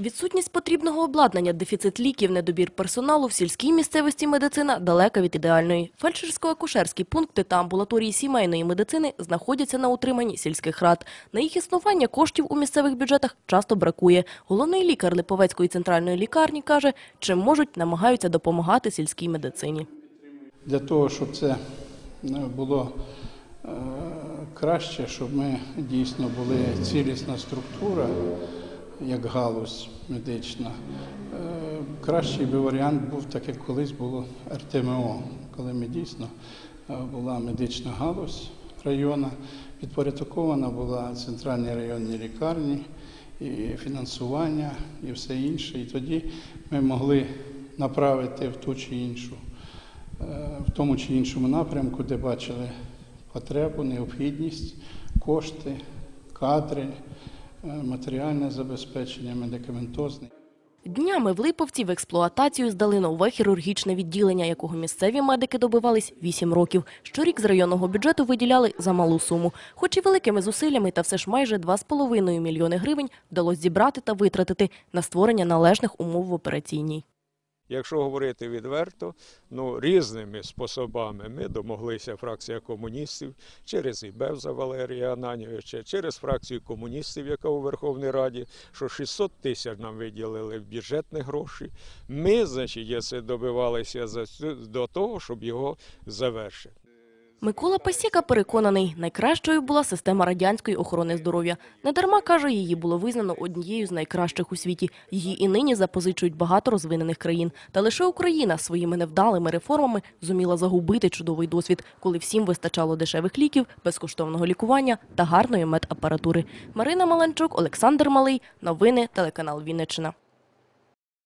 Відсутність потрібного обладнання, дефіцит ліків, недобір персоналу в сільській місцевості медицина далека від ідеальної. Фельдшерсько-акушерські пункти та амбулаторії сімейної медицини знаходяться на утриманні сільських рад. На їх існування коштів у місцевих бюджетах часто бракує. Головний лікар Липовецької центральної лікарні каже, чим можуть, намагаються допомагати сільській медицині. Для того, щоб це е, було е, краще, щоб ми дійсно були цілісна структура, як галузь медична, е, кращий би варіант був, так як колись було РТМО, коли ми дійсно е, була медична галузь району, підпорядкована була центральні районні лікарні, і фінансування, і все інше. І тоді ми могли направити в ту чи іншу е, в тому чи іншому напрямку, де бачили потребу, необхідність, кошти, кадри, матеріальне забезпечення, медикаментозне. Днями в Липовці в експлуатацію здали нове хірургічне відділення, якого місцеві медики добивались 8 років. Щорік з районного бюджету виділяли за малу суму. Хоч і великими зусиллями, та все ж майже 2,5 мільйони гривень вдалося зібрати та витратити на створення належних умов в операційній. Якщо говорити відверто, ну різними способами ми домоглися фракція комуністів через ІБЕВЗа Валерія Ананівича, через фракцію комуністів, яка у Верховній Раді, що 600 тисяч нам виділили в бюджетні гроші. Ми, значить, добивалися до того, щоб його завершити. Микола Пасіка переконаний, найкращою була система радянської охорони здоров'я. Недарма, каже, її було визнано однією з найкращих у світі. Її і нині запозичують багато розвинених країн. Та лише Україна своїми невдалими реформами зуміла загубити чудовий досвід, коли всім вистачало дешевих ліків, безкоштовного лікування та гарної медапаратури. Марина Маланчук, Олександр Малий. Новини телеканал Вінниччина.